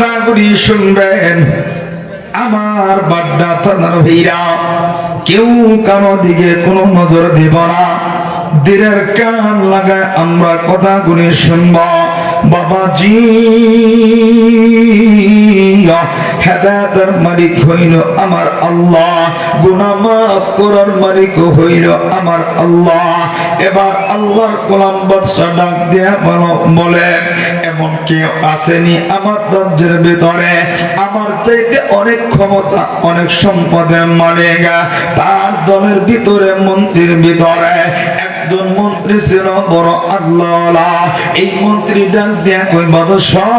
কথাগুলি শুনবেন। আমার বাড্ডা থানার ভাইরা, কেউ কারও দিকে কোনো নজর দেব না। দিনের কান লাগায় আমরা কথাগুলি শুনব। বাবাজি, হেদায়তের মালিক হইল আমার আল্লাহ। গুনাহ মাফ করার মালিক হইল আমার আল্লাহ। এবার আল্লাহর গোলাম বাদশা ডাক বলে এমন কেউ আসেনি আমার রাজ্যের ভিতরে। আমার চাইতে অনেক ক্ষমতা, অনেক সম্পদের মালিক। তার দলের ভিতরে মন্ত্রীর ভিতরে একজন মন্ত্রী ছিল বড় আল্লাহ এই মন্ত্রী ডাক দিয়া কই বাদশাহ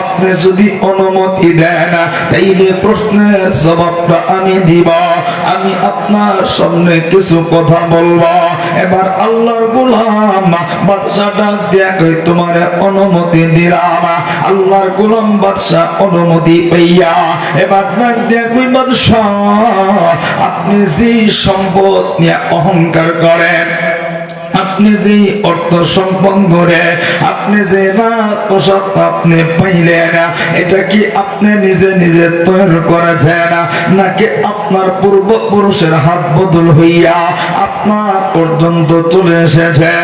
আপনি যদি অনুমতি দেন, তাইলে প্রশ্নের জবাবটা আমি দিব। আমি আপনার সামনে কিছু কথা বলব। এবার আল্লাহর গোলাম দিয়া কই তোমার অনুমতি দিলাম আল্লাহর গোলাম বাদশা অনুমতি পাইয়া এবার ডাক দিয়া কই বাদশা আপনি যে সম্পদ নিয়ে অহংকার করেন আপনি যে অর্থ সম্পন্ন রে আপনি যে রাত পোশাক আপনি পাইলেন, এটা কি আপনি নিজে নিজে তৈরি করেছেন, নাকি আপনার পূর্বপুরুষের হাত বদল হইয়া আপনার পর্যন্ত চলে এসেছে?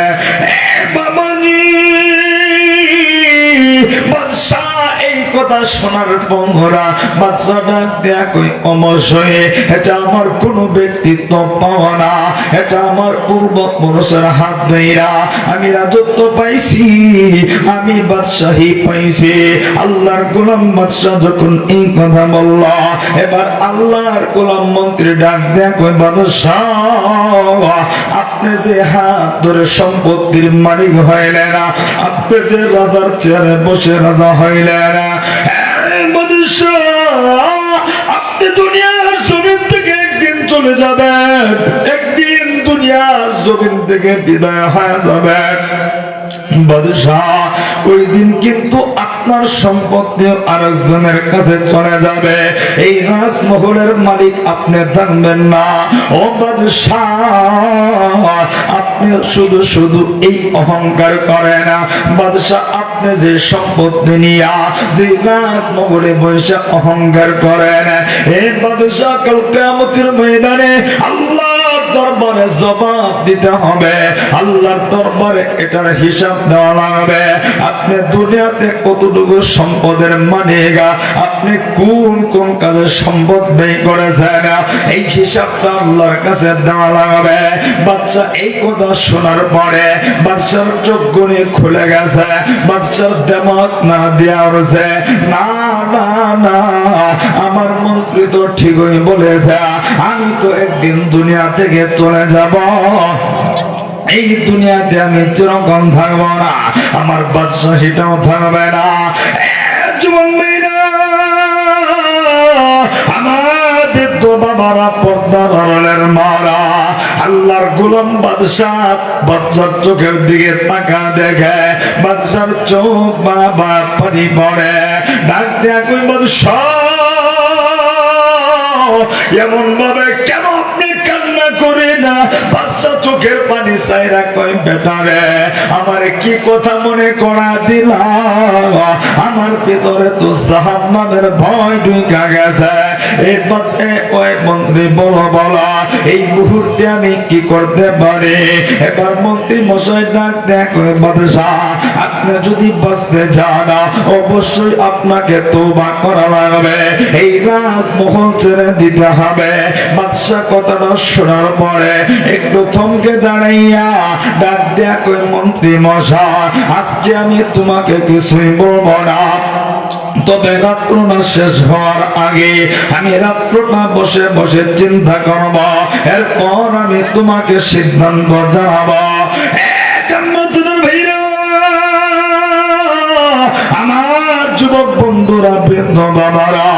কথা শোনার পঙ্গরা বাদশাহ ডাক দেয়া কই অমশয়ে এটা আমার কোনো ব্যক্তিত্ব পাওয়া না। এটা আমার পূর্বপুরুষের হাত ধইরা আমি রাজত্ব পাইছি, আমি বাদশাহী পাইছি। আল্লাহর গোলাম বাদশাহ যখন এই কথা বলল, এবার আল্লাহর গোলাম মন্ত্রী ডাক দেয়া কই, বাদশাহ, আপনি যে হাত ধরে সম্পত্তির মালিক হইলেন আপনি যে রাজার চেয়ারে বসে রাজা হইলেন আপনি দুনিয়ার জমিন থেকে একদিন চলে যাবেন। একদিন দুনিয়ার জমিন থেকে বিদায় হয়ে যাবেন। বাদশাহ, ওই দিন কিন্তু আপনার সম্পত্তি আরেকজনের কাছে চলে যাবে। এই রাজমহলের মালিক আপনি থাকবেন না। ও আপনি শুধু শুধু এই অহংকার করেন না। বাদশাহ, আপনি যে সম্পত্তি নিয়া যে রাজমহলে বসে অহংকার করেন এই বাদশাহ কাল কিয়ামতের ময়দানে আল্লাহ দরবারে জবাব দিতে হবে। আল্লাহর দরবারে এটার হিসাব দেওয়া লাগবে। আপনি দুনিয়াতে কতটুকু সম্পদের মানেগা আপনি কোন কোন কাজে সম্পদ ব্যয় করেছেন? এই হিসাবটা আল্লাহর কাছে দেওয়া লাগবে। বাচ্চা এই কথা শোনার পরে বাচ্চার চোখ নিয়ে খুলে গেছে। বাচ্চার দেমত না দেওয়া হয়েছে। না আমার মন্ত্রী তো ঠিকই বলেছে, আমি তো একদিন দুনিয়া থেকে চলে যাব। এই দুনিয়াতে আমি চিরকম থাকব না, আমার বাদশাহীটাও থাকবে না। বাদশাহ চোখের দিকে তাকা দেখে, বাদশার চোখ বাবা পানি পড়ে ডাক দেয়া এখন বাদশাহ এমন ভাবে কেন আপনি কান্না করে না? বাচ্চা চোখের পানি চাইরা কই বেটারে আমার কি কথা মনে করা দিলা? আমার ভিতরে তো জাহান নামের ভয় ঢুকা গেছে। এই দেখ অবশ্যই আপনাকে তোবা করা লাগবে। এই রাজমহল ছেড়ে দিতে হবে। বাদশাহ কথাটা শোনার পরে একটু থমকে দাঁড়াইয়া ডাক কই মন্ত্রী মশাই, আজকে আমি তোমাকে কিছুই বলব না। তবে রাত্রটা শেষ হওয়ার আমি রাত্রটা বসে বসে চিন্তা করব। আমার যুবক বন্ধুরা, বৃদ্ধ বাবারা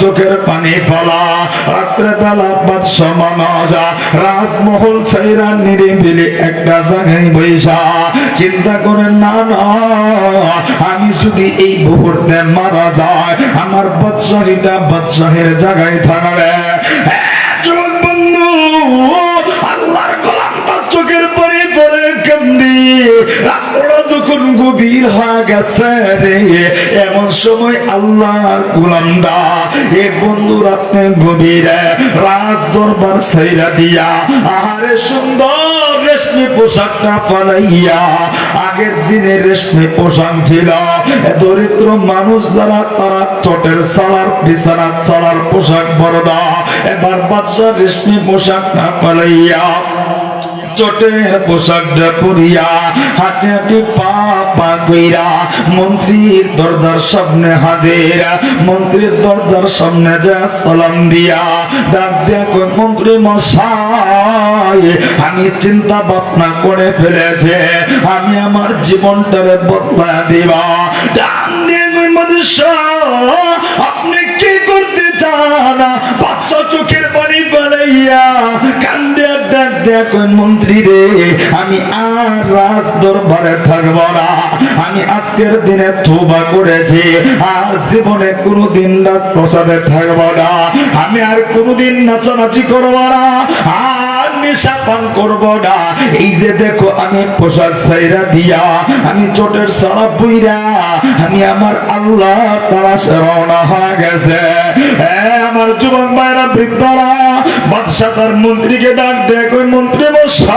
চোখের পানি ফলা রাত্রে বেলা রাজমহল ছাইরা নিরিবিলি একটা জায়গায় বৈশা। চিন্তা করেন, না না, আমি যদি এই মুহূর্তে মারা যায় আমার বাদশাহীটা বাদশাহের জায়গায় থাকবে। যখন গভীর হয়ে গেছে রে, এমন সময় গোলামদা এ বন্ধু রাত্রে গভীরে রাজ দরবার সাইরা দিয়া, আহারে সুন্দর পোশাকটা আগের দিনে রেশমি পোশাক ছিল। দরিদ্র মানুষ যারা, তারা চটের সালার বিছানা সালার পোশাক বড়দা এবার বাদশাহ রেশমি পোশাক না পালাইয়া চটের পোশাকটা পরিয়া হাঁটে হাঁটে পা পা কইরা মন্ত্রীর দরজার সামনে হাজির। মন্ত্রীর দরজার সামনে যা সালাম দিয়া, ডাক দিয়া মন্ত্রী মশাই, আমি চিন্তা ভাবনা করে ফেলেছে, আমি আমার জীবনটারে বদলা দিবা। ডাক দিয়ে আপনি কি করতে চান? বাচ্চা চোখের পানি বানাইয়া কান্দে দেয়া কই মন্ত্রী রে, আমি আর রাজ দরবারে থাকব না। আমি আজকের দিনে তোবা করেছি, আর জীবনে কোনোদিন রাজ প্রসাদে থাকব না। আমি আর কোনোদিন নাচানাচি করব না, আর নেশা পান করব না। এই যে দেখো, আমি পোশাক সাইরা দিয়া, আমি চোটের সারা বইরা, আমি আমার আল্লাহ তারা রওনা হয়ে গেছে। হ্যাঁ আমার যুবক ভাইরা বৃদ্ধরা বাদশাহ তার মন্ত্রীকে ডাক দেয় ওই মন্ত্রী মশাই,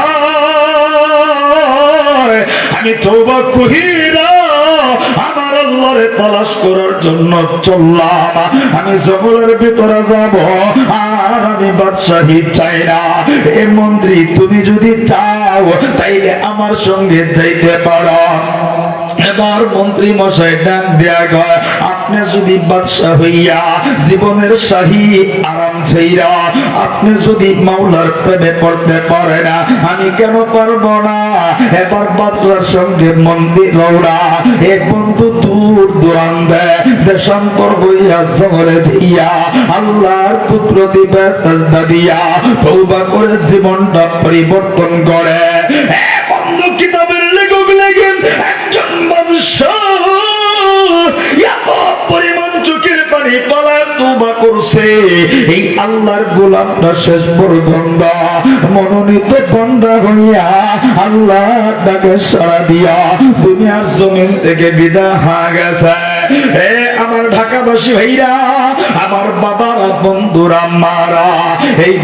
আমি তৌবা কহিরা করার জন্য চললাম। আমি জঙ্গলের ভিতরে যাব, আর আমি বাদশাহী চাই না। এ মন্ত্রী, তুমি যদি চাও, তাইলে আমার সঙ্গে যাইতে পারো। এবার মন্ত্রী মশাই ডাক দেয়া গয় আপনি যদি বাদশাহ হইয়া জীবনের শাহী আরাম ছাইরা, আপনি যদি মাওলার প্রেমে পড়তে পারে না, আমি কেন পারব না? এবার বাদশার সঙ্গে মন্দির রৌড়া এক বন্ধু দূর দূরান্তে দেশান্তর হইয়া জঙ্গলে দিয়া আল্লাহর পুত্র দিবে সাজদা দিয়া তৌবা করে জীবনটা পরিবর্তন করে। বন্ধু কিতাবের লেখক লেগেন একজন বাদশাহ এত পরিমাণ চোখের পানি পালা তোবা করছে। এই আল্লাহর গোলামটা শেষ পর্যন্ত মনোনীত বন্ধা হইয়া আল্লাহ ডাকে সারা দিয়া দুনিয়ার জমিন থেকে বিদা হা গেছে। এ আমার ঢাকাবাসী ভাইরা, আমার বন্ধুরা, মারা, এই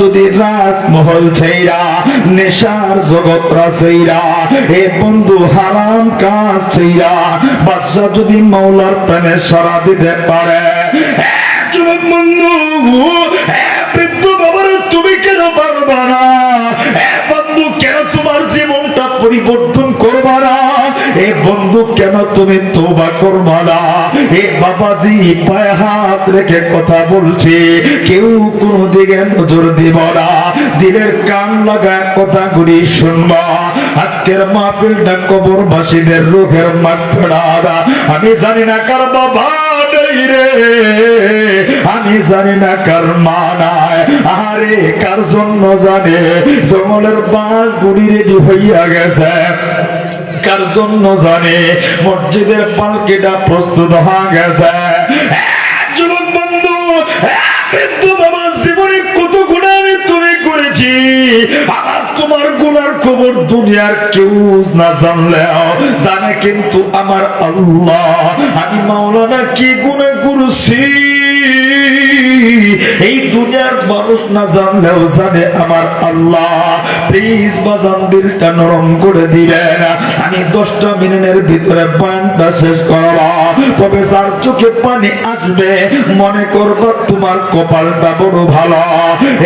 যদি রাজমহল ছেইরা, নেশার বন্ধু, হারাম কাজ যদি সারা দিতে পারে তুমি কেন পারবা না? বন্ধু, কেন তোমার জীবনটা পরিবর্তন করবা না? এ বন্ধু, কেন তুমি তোবা করবা এ বাবাজি, পায়ে হাত রেখে কথা বলছি। কেউ কোনো দিকে নজর দিব না। দিলের কান লাগায় কথা গুলি শুনবা। আজকের মাহফিলটা কবরবাসীদের রোগের মাঠড়া আমি জানি না কার বাবা আমি জানি না কার মা নাই। আরে কার জন্য জানে? জঙ্গলের বাঁশ বুড়ি রেডি হইয়া গেছে। কার জন্য জানে মসজিদের পালকিটা প্রস্তুত হয়ে গেছে। যুবক বন্ধু এ, বৃদ্ধ জীবনে কত গুণা আমি তুমি করেছি। আমার তোমার খবর দুনিয়ার কেউ না জানে কিন্তু আমার আল্লাহ। আমি মাওলানা কি গুণা করছি এই দুনিয়ার মানুষ না জানলেও জানে আমার আল্লাহ। প্লিজ বাজান দিলটা নরম করে দিলেন আমি দশটা মিনিটের ভিতরে বানটা শেষ করবা। তবে যার চোখে পানি আসবে, মনে করব তোমার কপালটা বড় ভালো।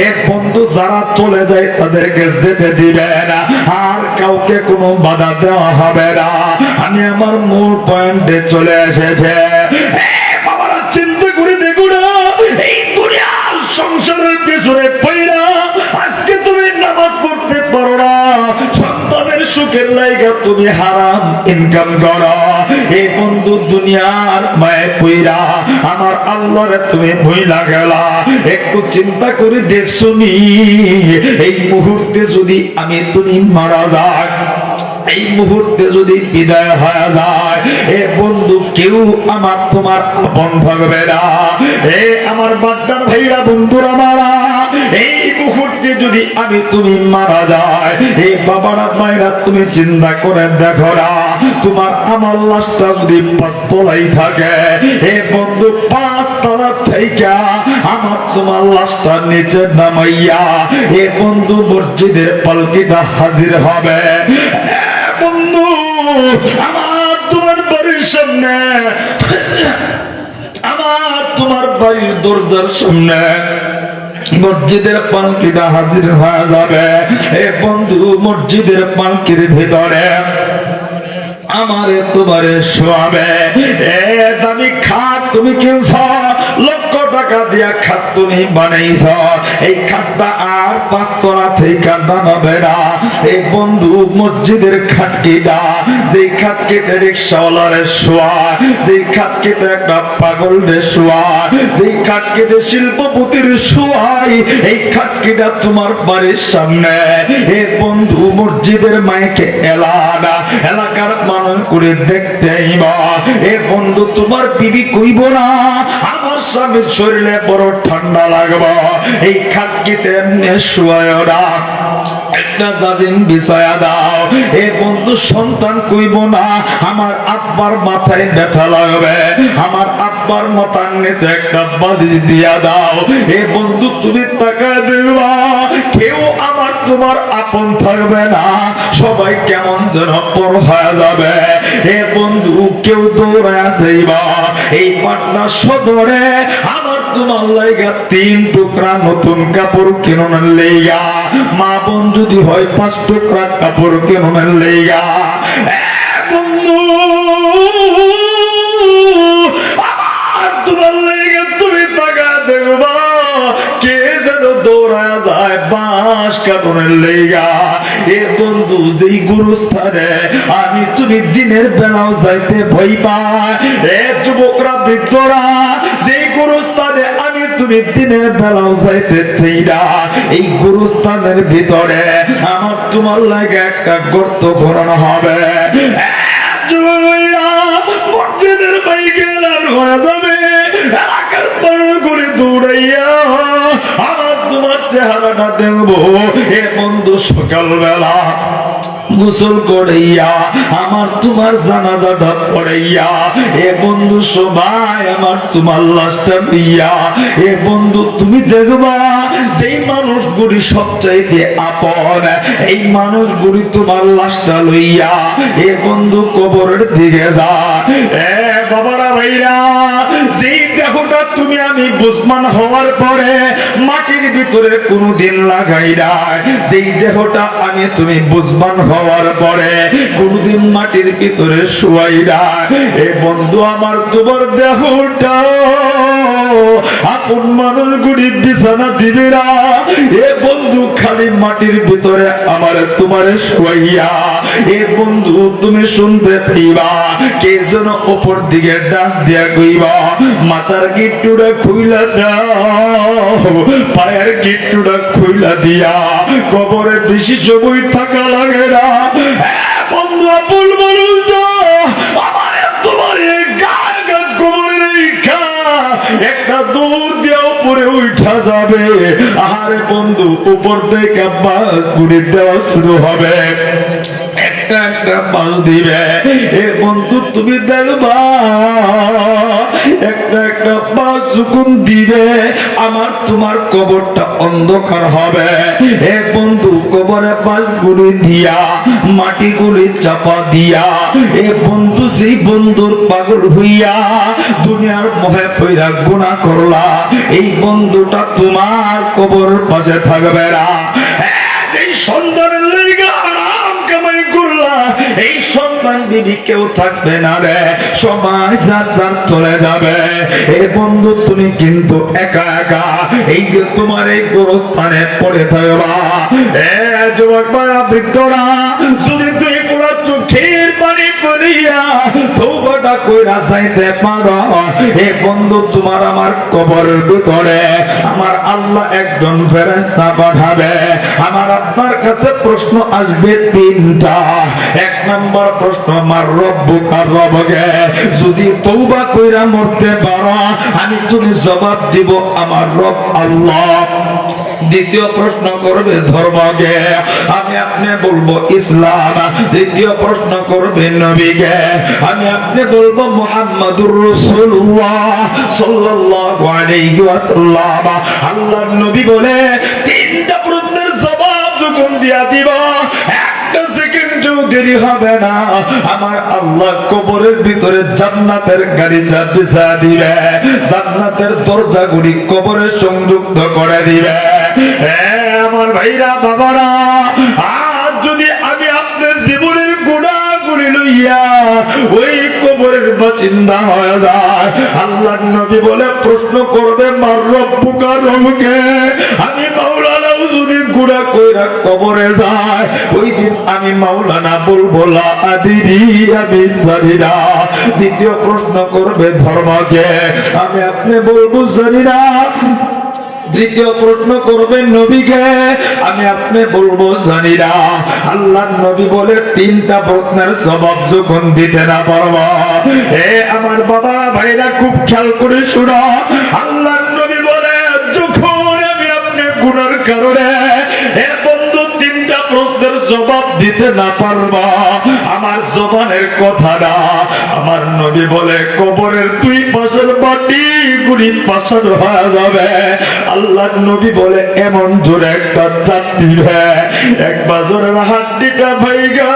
এক বন্ধু যারা চলে যায় তাদেরকে যেতে দিবে না আর কাউকে কোনো বাধা দেওয়া হবে না। আমি আমার মূল পয়েন্টে চলে এসেছে। সন্তানের লাইগা তুমি হারাম ইনকাম করো। এই বন্ধু দুনিয়ার মায়ের পইরা আমার আল্লাহরে তুমি ভইলা গেলা। একটু চিন্তা করে দেখছ নি এই মুহূর্তে যদি আমি তুমি মারা যাক এই মুহূর্তে যদি বিদায় হয়ে যায়, এ বন্ধু কেউ আমার তোমার আপন থাকবে না। এ আমার বাড্ডার ভাইরা বন্ধুরা মারা এই মুহূর্তে যদি আমি তুমি মারা যায়, এই বাবারা, মায়েরা, তুমি চিন্তা করে দেখো না। তোমার আমার লাশটা যদি থাকে বন্ধু পাঁচ তলা থেকে আমার তোমার লাশটা নিচে নামাইয়া বন্ধু, মসজিদের পালকিটা হাজির হবে। বন্ধু, আমার তোমার বাড়ির সামনে, আমার তোমার বাড়ির দরজার সামনে মসজিদের পালকিটা হাজির হয়ে যাবে। এ বন্ধু, মসজিদের পালকির ভিতরে আমারে তোমারে শোয়াবে। এ দামি খাট তুমি কিনছ টাকা দিয়া খাট তুমি বানাইছ। এই খাটটা আর পাঁচতলা থেকে নামাবে না। এই বন্ধু মসজিদের খাটকিটা, যেই খাটকিতে রিক্সাওয়ালারে শোয়া, যেই খাটকিতে একটা পাগল রে শোয়া, যেই খাটকিতে শিল্পপতির শোয়াই, এই খাটকিটা তোমার বাড়ির সামনে। এ বন্ধু মসজিদের মাইকে এলানা এলাকার মানুষ করে দেখতে বা এ বন্ধু তোমার বিবি কইব না শরীরে বড় ঠান্ডা এই একটা দাও। এ বন্ধু, সন্তান কইব না, আমার আব্বার মাথায় ব্যথা লাগবে। আমার আব্বার মাথার নিচে একটা বালিশ দিয়া দাও। এ বন্ধু, তুমি টাকা দেবা কেউ আমার তোমার আপন থাকবে না। সবাই কেমন যেন পর হয়ে যাবে। এ বন্ধু, কেউ দৌড়ায় যাইবা। এই পাটনা সদরে আমার তোমার লাইগা তিন টুকরা নতুন কাপড় লেগা মা বোন যদি হয় পাঁচ টুকরা কাপড় লেগা তোমার লেগে তুমি টাকা দেখবা। কে যেন দৌড়া যায় বাঁশ কাটনের লেগা এ বন্ধু, যেই গুরুস্থানে আমি তুমি দিনের বেলাও যাইতে ভয় পাই এ যুবকরা, বৃদ্ধরা, যেই গুরুস্থানে আমি তুমি দিনের বেলাও যাইতে চাই এই গুরুস্থানের ভিতরে আমার তোমার লাগে একটা গর্ত ঘোরানো হবে। মসজিদের বাইকে লাল হয়ে যাবে। এলাকার পার করে দৌড়াইয়া তোমার চেহারাটা দেখব। এ বন্ধু, সকালবেলা গোসল করাইয়া, আমার তোমার জানাজাটা পড়াইয়া, এ বন্ধু, সবাই আমার তোমার লাশটা দিয়া এ বন্ধু, তুমি দেখবা সেই মানুষগুলি সবচাইতে আপন, এই মানুষগুলি তোমার লাশটা লইয়া, এ বন্ধু কবরের দিকে যা। এ বাবারা ভাইরা, যেই দেহটা তুমি আমি বুঝমান হওয়ার পরে মাটির ভিতরে কোনোদিন লাগাই নাই। যেই দেহটা আমি তুমি বুঝমান হওয়ার পরে কোনোদিন মাটির ভিতরে শুয়াই নাই। এ বন্ধু, আমার তোমার দেহটা আপন মানুষগুলি বিছানা দিবে না। এ বন্ধু খালি মাটির ভিতরে আমার তোমার শুয়াইয়া। এ বন্ধু, তুমি শুনতে পাইবা কে যেন উপর দিকে ডাক দিয়া কইবা, মাথার গিট্টুটা খুইলা দাও, পায়ের গিট্টুটা খুইলা দিয়া। কবরে বেশি সময় থাকা লাগে না উপরে উঠা যাবে। আরে বন্ধু উপর থেকে বাস করে দেওয়া শুরু হবে। একটা একটা বাস দিবে। এ বন্ধু, তুমি দেখবা, একটা একটা বাস যখন দিবে, আমার তোমার কবরটা অন্ধকার হবে। এ বন্ধু, কবরে বাস গুলি দিয়া মাটি গুলি চাপা দিয়া, এ বন্ধু সেই বন্ধুর পাগল হইয়া দুনিয়ার মহে পৈরা গুণা করলা, এই বন্ধুটা তোমার কবরের পাশে থাকবে না। এই সন্তানের লেগে এই সন্তান বিবি কেউ থাকবে না রে, সবাই যাত্রা চলে যাবে। এ বন্ধু, তুমি কিন্তু একা একা এই যে তোমার এই গোরস্থানে পড়ে থাকবা। আমার কবরের আল্লাহ একজন ফেরেশতা পাঠাবে। আমার কাছে প্রশ্ন আসবে তিনটা। এক নম্বর প্রশ্ন আমার রবকে, যদি তৌবা কইরা মরতে পারো, আমি তুমি জবাব দিব আমার রব আল্লাহ। দ্বিতীয় প্রশ্ন করবে ধর্মকে, আমি আপনি বলব ইসলাম। দ্বিতীয় প্রশ্ন করবে নবীকে, আমি আপনি বলব মুহাম্মাদুর রাসূলুল্লাহ সাল্লাল্লাহু আলাইহি ওয়াসাল্লাম। আল্লাহর নবী বলে দিয়া দিব। একটা সেকেন্ডও দেরি হবে না। আমার আল্লাহ কবরের ভিতরে জান্নাতের গাড়ি চাপিসা দিবে। জান্নাতের দরজাগুলি কবরে সংযুক্ত করে দিবে। আমার ভাইরা, বাবারা, আজ যদি আমি আপনার জীবনের গুণা গুলি লইয়া ওই কবরের বাসিন্দা হয়ে যায় আল্লাহ নবী বলে প্রশ্ন করবে, মার রব্বুকা রবকে? আমি মাওলানাও যদি গুণা কইরা কবরে যায়। ওই দিন আমি মাওলানা বলব আদিরি আমি জানি দ্বিতীয় প্রশ্ন করবে ধর্মকে। আমি আপনি বলব জানি না দ্বিতীয় প্রশ্ন করবেন নবীকে। আমি আপনি বলব জানি না আল্লাহ নবী বলে তিনটা প্রশ্নের জবাব যখন দিতে না পারব। এ আমার বাবা, ভাইরা, খুব খেয়াল করে শুনো। আল্লাহ কারণে এ বন্ধু, তিনটা প্রশ্নের জবাব দিতে না পারবা। আমার জবানের কথা না আমার নবী বলে, কবরের দুই পাশের বাটি গুড়ি পাশার হয়ে যাবে। আল্লাহ নবী বলে, এমন জোরে একটা চাপ দিবে এক বাজরের হাড্ডিটা ভাইগা।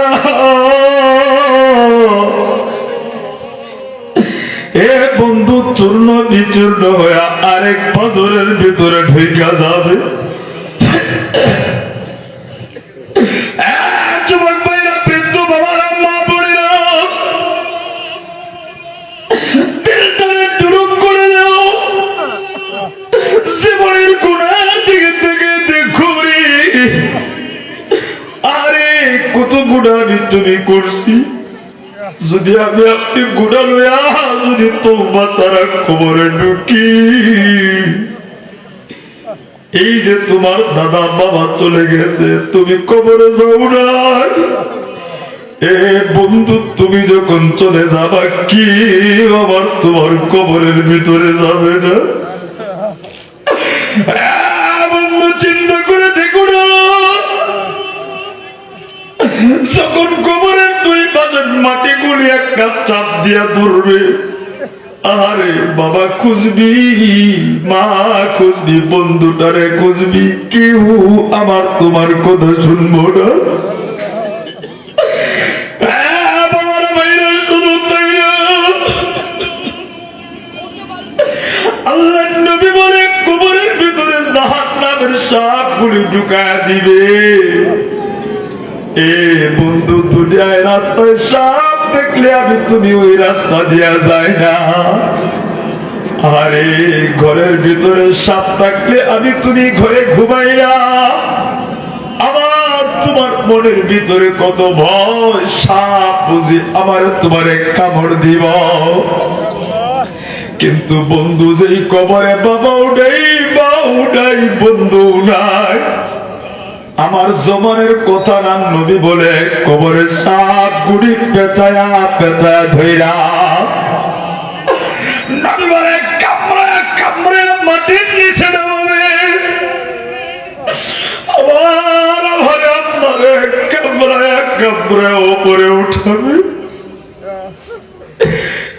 এ বন্ধু, চূর্ণ বিচূর্ণ হয়ে আরেক বাজরের ভিতরে ঢুকা যাবে। তুমি করছি। যদি আমি আপনি গুণা লইয়া যদি তোমা সারা খবরে ঢুকি। এই যে তোমার দাদা বাবা চলে গেছে, তুমি কবরে যাও নাই। এ বন্ধু, তুমি যখন চলে যাবা, কি আবার তোমার কবরের ভিতরে যাবে না? বন্ধু, চিন্তা করে দেখো না। যখন কবরের দুই পাশের মাটি গুলি একটা চাপ দিয়া ধরবে আরে বাবা খুঁজবি? মা খুঁজবি? বন্ধুটারে খুঁজবি? কেউ আমার তোমার কথা শুনব না। দিবে। এ বন্ধু দুনিয়ায় রাস্তায় সাপ দেখলে আমি তুমি ওই রাস্তা দিয়া যায় না। আরে, ঘরের ভিতরে সাপ থাকলে আমি তুমি ঘরে ঘুমাইয়া আমার তোমার মনের ভিতরে কত ভয়, সাপ বুঝি আমার তোমারে কামড় দিব। কিন্তু বন্ধু যেই কবরে বাবা উঠাই বা উঠাই বন্ধু নাই। আমার জমানের কথা না নবী বলে, কবরে সাত গুড়ি পেঁচায়া পেঁচায়া ধৈরা নবী বলে কামড়া মাটির ওপরে উঠাবে।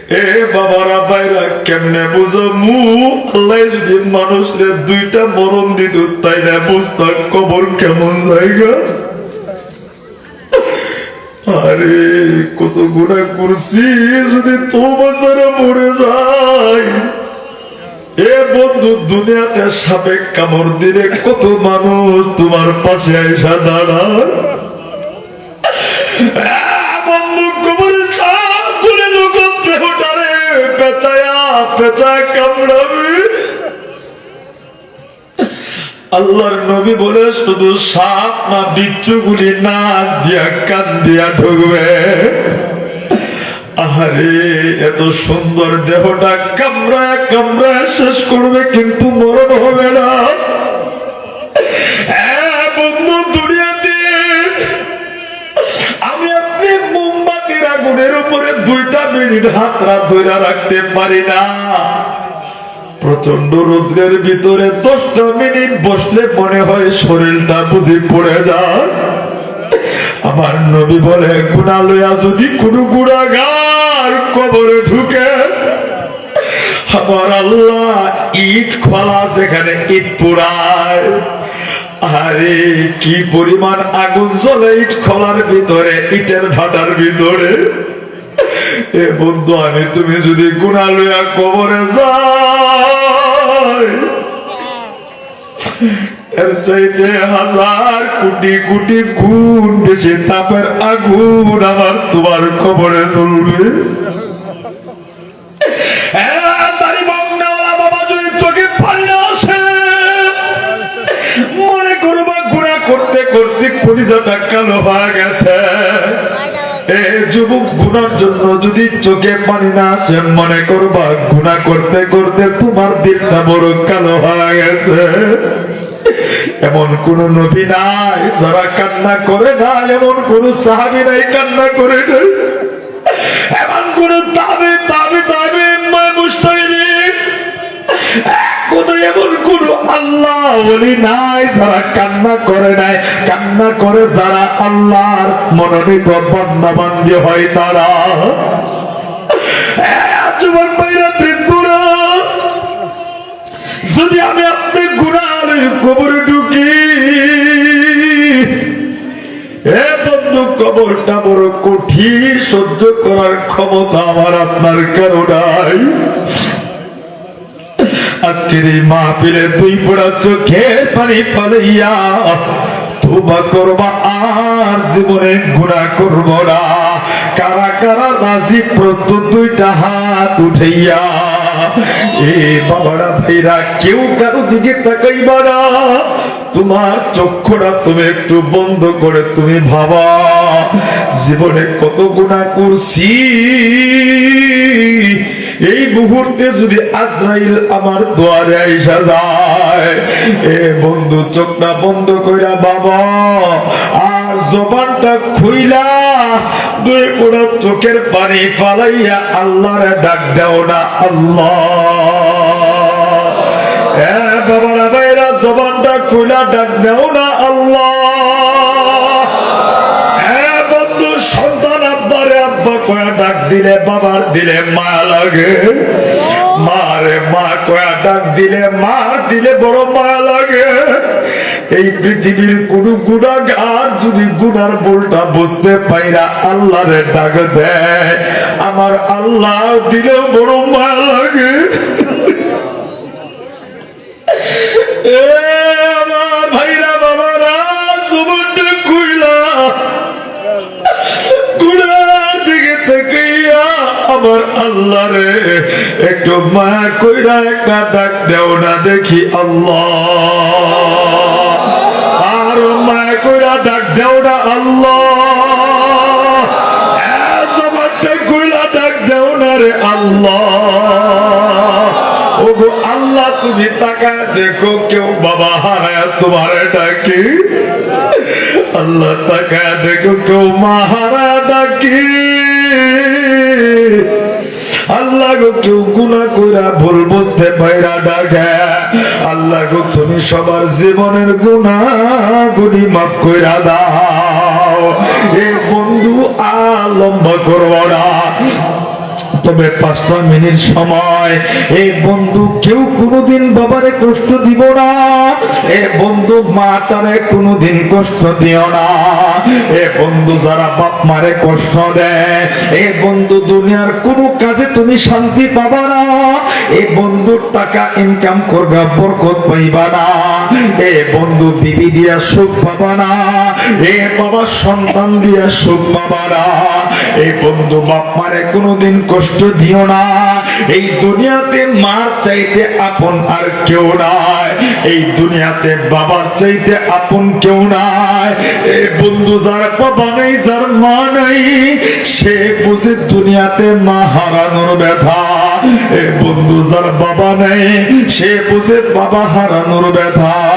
এ বাবারা বাইরা কেমনে বুঝামু আল্লাহ যদি মানুষরে দুইটা মরণ দিত তাই না বুঝতাম কবর কেমন জায়গা? আরে, কত যদি মরে এ বন্ধু, দুনিয়াতে সাপে কামড় দিলে কত মানুষ তোমার পাশে আইসা দাঁড়ায়। বন্ধু, কবরে আল্লাহর নবী বলে শুধু সাপ না বিচ্ছুগুলি না দিয়া কান দিয়া ঢুকবে আহারে এত সুন্দর দেহটা কামড়ায় কামড়ায় শেষ করবে কিন্তু মরণ হবে না আগুনের উপরে দুইটা মিনিট হাত রাত ধরে রাখতে পারি না। প্রচণ্ড রোদ্রের ভিতরে দশটা মিনিট বসলে মনে হয় শরীরটা বুঝি পড়ে যায়। আমার নবী বলে, গুণা লইয়া যদি কোনো গুণাগার কবরে ঢুকে, আমার আল্লাহ ইট খোলা যেখানে ইট পোড়ায়। আরে, কি পরিমাণ আগুন জ্বলে ইট খোলার ভিতরে, ইটের ভাটার ভিতরে? এ বন্ধু, আমি তুমি যদি গুণা লইয়া কবরে যাই, এর চাইতে হাজার কোটি কোটি গুণ বেশি তাপের আগুন আমার তোমার কবরে চলবে। করতে করতে কলিজাটা কালো হয়ে গেছে যুবক গুনার জন্য যদি চোখে পানি না আসে, মনে করবা গুণা করতে করতে তোমার দিলটা বড় কালো হয়ে গেছে। এমন কোন নবী নাই, যারা কান্না করে না এমন কোন সাহাবি নাই, কান্না করে নাই। এমন কোন দাবি ময় মুস্তাহিদিন কোন এমন কোন আল্লাহ, বলি নাই, যারা কান্না করে নাই, কান্না করে যারা আল্লাহর মনোনীত হয় তারা। যদি আমি আপনি গুণার কবরে ঢুকি, এ বন্ধু, কবরটা বড় কঠিন, সহ্য করার ক্ষমতা আমার আপনার কারও নাই? আজকের এই মাহফিলে দুই ফোড়া চোখে পানি ফালাইয়া তোবা করবা, আর জীবনে গুণা করব না। কারা কারা রাজি, প্রস্তুত দুইটা হাত উঠাইয়া, এ বাবারা ভাইরা, কেউ কারও দিকে তাকাইবা না। তোমার চক্ষুটা তুমি একটু বন্ধ করে তুমি ভাবা, জীবনে কত গুণা করছি। এই মুহূর্তে যদি আজরাইল আমার দুয়ারে আইসা যায়, এ বন্ধু, চোখটা বন্ধ কইরা বাবা, আর জবানটা খুইলা, দুই পুরো চোখের পানি ফালাইয়া আল্লাহরে ডাক দেও না আল্লাহ। বাবারা, ভাইরা, জবানটা খুইলা, ডাক দেও না আল্লাহ। দিলে বাবার, দিলে মায়া লাগে। মারে মা কয়া ডাক দিলে মার দিলে বড় মায়া লাগে। এই পৃথিবীর কোন গুণাগার যদি গুনার বলটা বুঝতে পাইরা আল্লাহরে ডাক দেয়, আমার আল্লাহ দিলে বড় মায়া লাগে। আমার আল্লাহ রে। একটু মায়া কইরা একটা ডাক দেও না দেখি আল্লাহ। আর মায়া কইরা ডাক দেও না আল্লাহ। আল্লাহ। ওগো আল্লাহ, তুমি তাকা দেখো কেউ বাবা হারায় তোমার ডাকি। আল্লাহ তাকা দেখো কেউ মা হারা ডাকি। আল্লাহ গো কেউ গুণা কইরা ভুল বুঝতে পাইরা ডাকে। আল্লাহ গো তুমি সবার জীবনের গুণা গুলি মাফ কইরা দাও। এ বন্ধু আলম্ব করব না। তবে পাঁচটা মিনিট সময়। এই বন্ধু, কেউ কোনোদিন বাবারে কষ্ট দিব না। এ বন্ধু মাতারে কোনোদিন কষ্ট দিও না। এ বন্ধু, যারা বাপ মারে কষ্ট দেয়, এ বন্ধু, দুনিয়ার কোনো কাজে তুমি শান্তি পাবা না। এ বন্ধুর টাকা ইনকাম করবা, বরকত পাইবা না। এ বন্ধু, বিবি দিয়া সুখ পাবা না। এ বাবা, সন্তান দিয়া সুখ পাবা না। এ বন্ধু, বাপ মারে কোনোদিন কষ্ট দিও না। এই দুনিয়াতে মার চাইতে আপন আর কেউ নাই। এই দুনিয়াতে বাবার চাইতে আপন কেউ নাই। এই বন্ধু, যার বাবা নেই, যার মা নেই, সে বুঝে দুনিয়াতে মা হারানোর ব্যথা। এ বন্ধু, যার বাবা নেই, সে বুঝে বাবা হারানোর ব্যথা।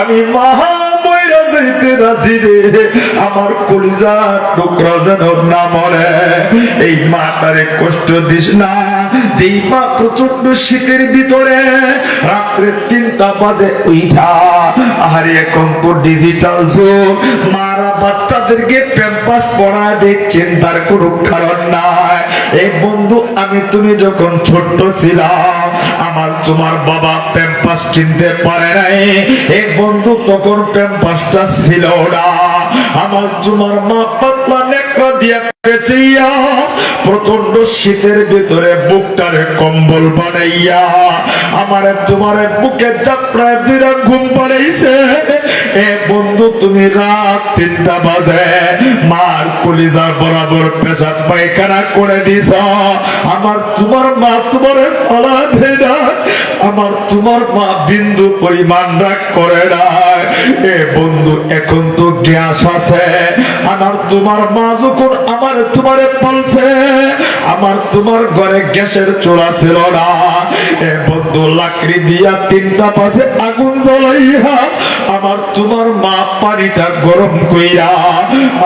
আমি মহা যাইতে রাজি রে আমার কলিজা টুকরা যেন না মরে। এই মাটারে কষ্ট দিস না। যেই মা প্রচণ্ড শীতের ভিতরে রাত্রে তিনটা বাজে উঠা আর এখন তো ডিজিটাল যুগ। মারা বাচ্চাদেরকে প্যাম্পাস পড়া দিয়ে চিন্তার কোনো কারণ নাই। এই বন্ধু, আমি তুমি যখন ছোট্ট ছিলাম আমার তোমার বাবা প্যাম্পাস কিনতে পারে নাই। এই বন্ধু, তখন প্যাম্পাসটা ছিল না। আমার তোমার মা পাতলা প্রচণ্ড শীতের ভিতরে বুকটারে কম্বল আমার তোমার বুকে ঘুম এ বন্ধু, তুমি রাত তিনটা বাজে, মার কলিজা বরাবর পেশাব পায়খানা করে দিছ। আমার তোমার মা তোমার ফলা আমার তোমার মা বিন্দু পরিমাণ রাগ করে না। এ বন্ধু, এখন তো গ্যাস আছে। আমার তোমার মা যখন আমার তোমারে আমার তোমার ঘরে গ্যাসের চোরা ছিল না। এ বন্ধু, লাকড়ি দিয়া তিনটা পাশে আগুন জ্বলাইয়া আমার তোমার মা পানিটা গরম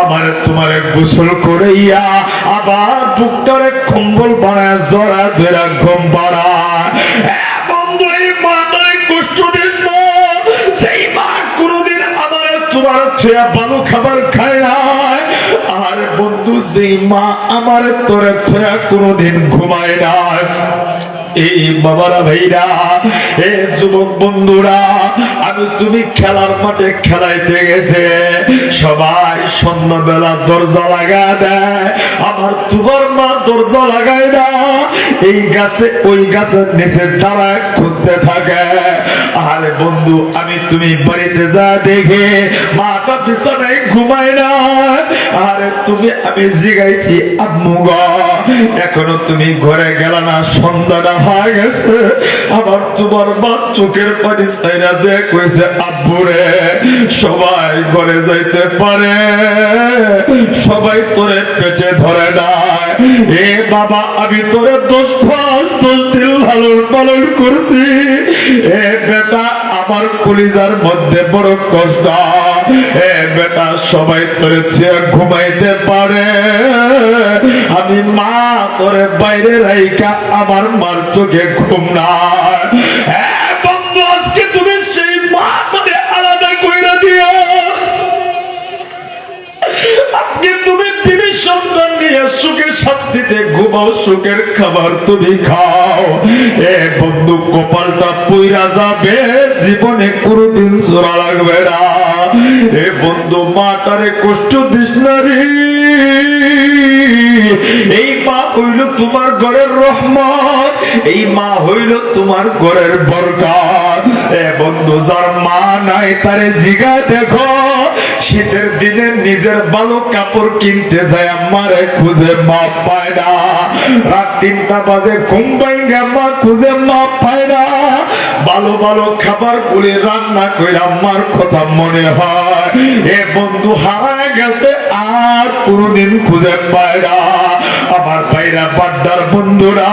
আমার তোমারে গোসল করাইয়া আবার বুকটারে কম্বল বানায় জরা ধরা ঘুম এ বন্ধু, এই দিন ছেয়া ভালো খাবার খায় আর বন্ধু সেই মা আমার তোরে ছেয়া কোনোদিন ঘুমায় নাই এই বাবারা ভাইরা, এ যুবক বন্ধুরা, আমি তুমি খেলার মাঠে খেলাইতে গেছে। সবাই সন্ধ্যাবেলা দরজা লাগা দেয়। আমার তোমার মা দরজা লাগায় না। এই গাছে, ওই গাছের নিচে দাঁড়ায় খুঁজতে থাকে। বন্ধু, আমি তুমি বাড়িতে যা দেখে মাটা বিছানায় ঘুমায় না। আরে তুমি, আমি জিগাইছি, আম্মু গো। এখনও তুমি ঘরে গেল না, সন্ধ্যাটা হয়ে গেছে। আবার তোমার মা চোখের পানি সাইরা দেখ কইছে, আব্বু সবাই ঘরে যাইতে পারে। সবাই তোরে পেটে ধরে নাই এ বাবা, আমি দোষ ফল দিল লালন পালন করছি। এ বেটা, আমার কলিজার মধ্যে বড় কষ্ট। এ বেটা, সবাই তোরে চেয়ে ঘুমাইতে পারে। আমি মা, তোরে বাইরে রাইকা আমার মার চোখে ঘুম না সুখের খাবার তুমি খাও। এ বন্ধু, কপালটা পুইরা যাবে, জীবনে কোনদিন জোড়া লাগবে না। এ বন্ধু, মাটারে কষ্ট দিস এই মা হইল তোমার ঘরের রহমত, এই মা হইল তোমার ঘরের বরকত। এ বন্ধু, যার মা নাই, তারে জিগা দেখো। শীতের দিনে নিজের ভালো কাপড় কিনতে যায় আমারে খুঁজে মা পায় না। রাত তিনটা বাজে, ঘুম ভাঙ্গা মা খুঁজে মা পায় না। ভালো ভালো খাবার গুলি রান্না করে আমার কথা মনে হয়। এ বন্ধু হারায় গেছে, আর কোনদিন খুঁজে পায় না। আমার ভাইরা, বাড্ডার বন্ধুরা